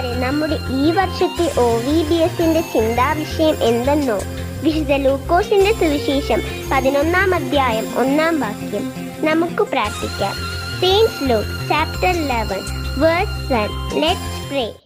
നമ്മുടെ ഈ വർഷത്തെ ഒ വി ബി എസിന്റെ ചിന്താ വിഷയം എന്തെന്നോ? വിശുദ്ധ ലൂക്കോസിന്റെ സുവിശേഷം പതിനൊന്നാം അധ്യായം ഒന്നാം വാക്യം നമുക്ക് പ്രാർത്ഥിക്കാം. Saints Luke chapter eleven words let's pray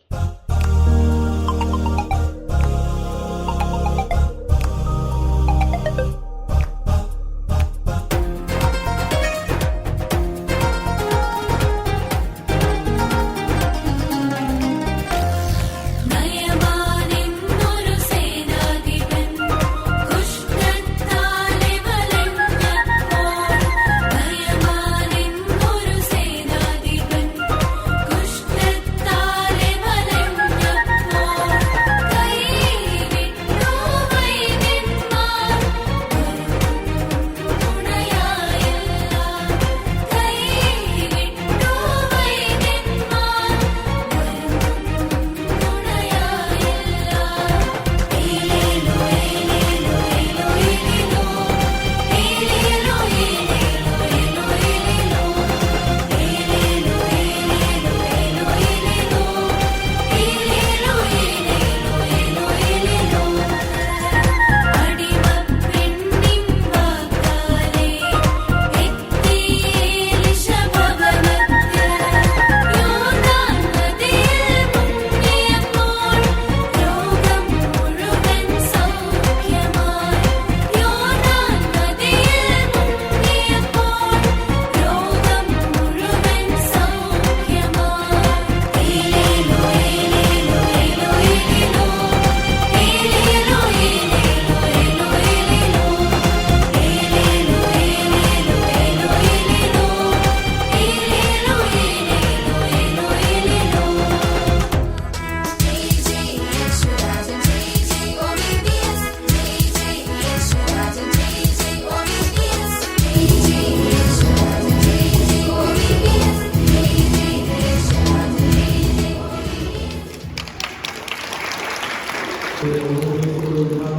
los demás.